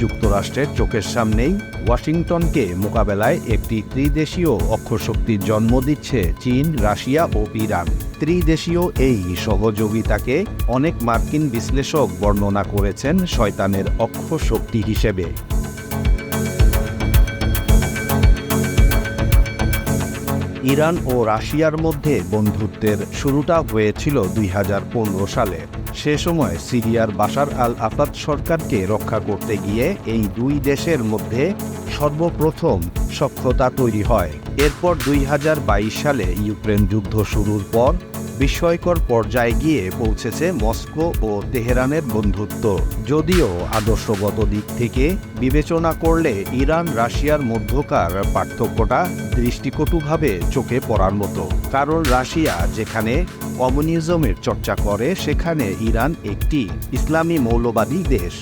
যুক্তরাষ্ট্রের চোখের সামনেই ওয়াশিংটনকে মোকাবেলায় একটি ত্রিদেশীয় অক্ষশক্তির জন্ম দিচ্ছে চীন, রাশিয়া ও ইরান। ত্রিদেশীয় এই সহযোগিতাকে অনেক মার্কিন বিশ্লেষক বর্ণনা করেছেন শয়তানের অক্ষশক্তি হিসেবে। ইরান ও রাশিয়ার মধ্যে বন্ধুত্বের শুরুটা হয়েছিল দুই হাজার পনেরো সালে। সে সময় সিরিয়ার বাশার আল আসাদ সরকারকে রক্ষা করতে গিয়ে এই দুই দেশের মধ্যে সর্বপ্রথম সক্ষতা তৈরি হয়। এরপর দুই সালে ইউক্রেন যুদ্ধ শুরুর পর বিস্ময়কর পর্যায়ে গিয়ে পৌঁছেছে মস্কো ও তেহরানের বন্ধুত্ব। যদিও আদর্শগত দিক থেকে বিবেচনা করলে ইরান, রাশিয়ার মধ্যকার পার্থক্যটা দৃষ্টিকটুভাবে চোখে পড়ার মতো। কারণ রাশিয়া যেখানে কমিউনিজমের চর্চা করে, সেখানে ইরান একটি ইসলামী মৌলবাদী দেশ।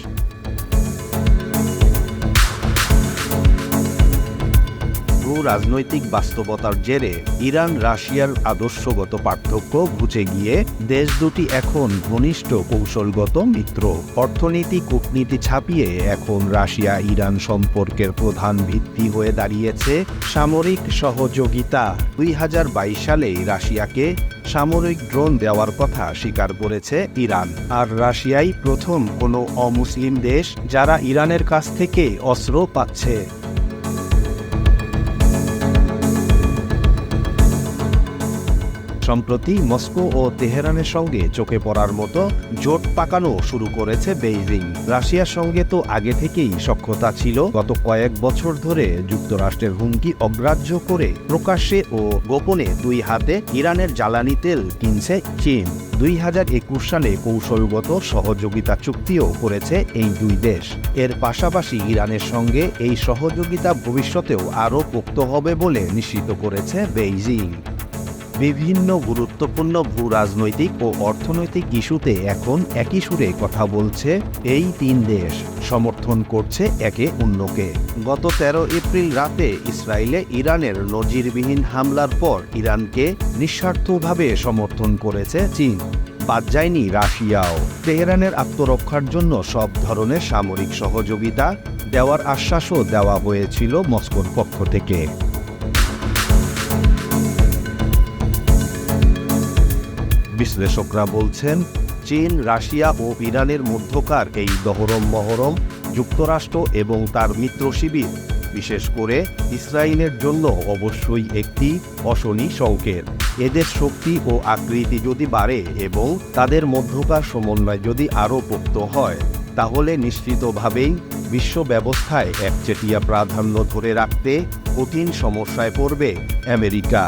রাজনৈতিক বাস্তবতার জেরে ইরান রাশিয়ার আদর্শগত পার্থক্য ঘুচে গিয়ে দেশ দুটি এখন ঘনিষ্ঠ কৌশলগত মিত্র। অর্থনীতি কূটনীতি ছাপিয়ে এখন রাশিয়া ইরান সম্পর্কের প্রধান ভিত্তি হয়ে দাঁড়িয়েছে। সামরিক সহযোগিতা দুই সালেই রাশিয়াকে সামরিক ড্রোন দেওয়ার কথা স্বীকার করেছে ইরান। আর রাশিয়াই প্রথম কোনো অমুসলিম দেশ যারা ইরানের কাছ থেকে অস্ত্র পাচ্ছে। সম্প্রতি মস্কো ও তেহরানের সঙ্গে চোখে পড়ার মতো জোট পাকানো শুরু করেছে বেইজিং। রাশিয়ার সঙ্গে তো আগে থেকেই সক্ষতা ছিল। গত কয়েক বছর ধরে যুক্তরাষ্ট্রের হুমকি অগ্রাহ্য করে প্রকাশ্যে ও গোপনে দুই হাতে ইরানের জ্বালানি তেল কিনছে চীন। দুই হাজার একুশ সালে কৌশলগত সহযোগিতা চুক্তিও করেছে এই দুই দেশ। এর পাশাপাশি ইরানের সঙ্গে এই সহযোগিতা ভবিষ্যতেও আরও পোক্ত হবে বলে নিশ্চিত করেছে বেইজিং। বিভিন্ন গুরুত্বপূর্ণ ভূ রাজনৈতিক ও অর্থনৈতিক ইস্যুতে এখন একই সুরে কথা বলছে এই তিন দেশ। সমর্থন করছে একে অন্যকে। গত তেরো এপ্রিল রাতে ইসরায়েলে ইরানের নজিরবিহীন হামলার পর ইরানকে নিঃস্বার্থভাবে সমর্থন করেছে চীন। বাদ যায়নি রাশিয়াও। তেহরানের আত্মরক্ষার জন্য সব ধরনের সামরিক সহযোগিতা দেওয়ার আশ্বাসও দেওয়া হয়েছিল মস্কোর পক্ষ থেকে। বিশ্লেষকরা বলছেন, চীন, রাশিয়া ও ইরানের মধ্যকার এই দহরম মহরম যুক্তরাষ্ট্র এবং তার মিত্র শিবির, বিশেষ করে ইসরায়েলের জন্য অবশ্যই একটি অশনি সংকেত। এদের শক্তি ও আকৃতি যদি বাড়ে এবং তাদের মধ্যকার সমন্বয় যদি আরও পোক্ত হয়, তাহলে নিশ্চিতভাবেই বিশ্ব ব্যবস্থায় একচেটিয়া প্রাধান্য ধরে রাখতে কঠিন সমস্যায় পড়বে আমেরিকা।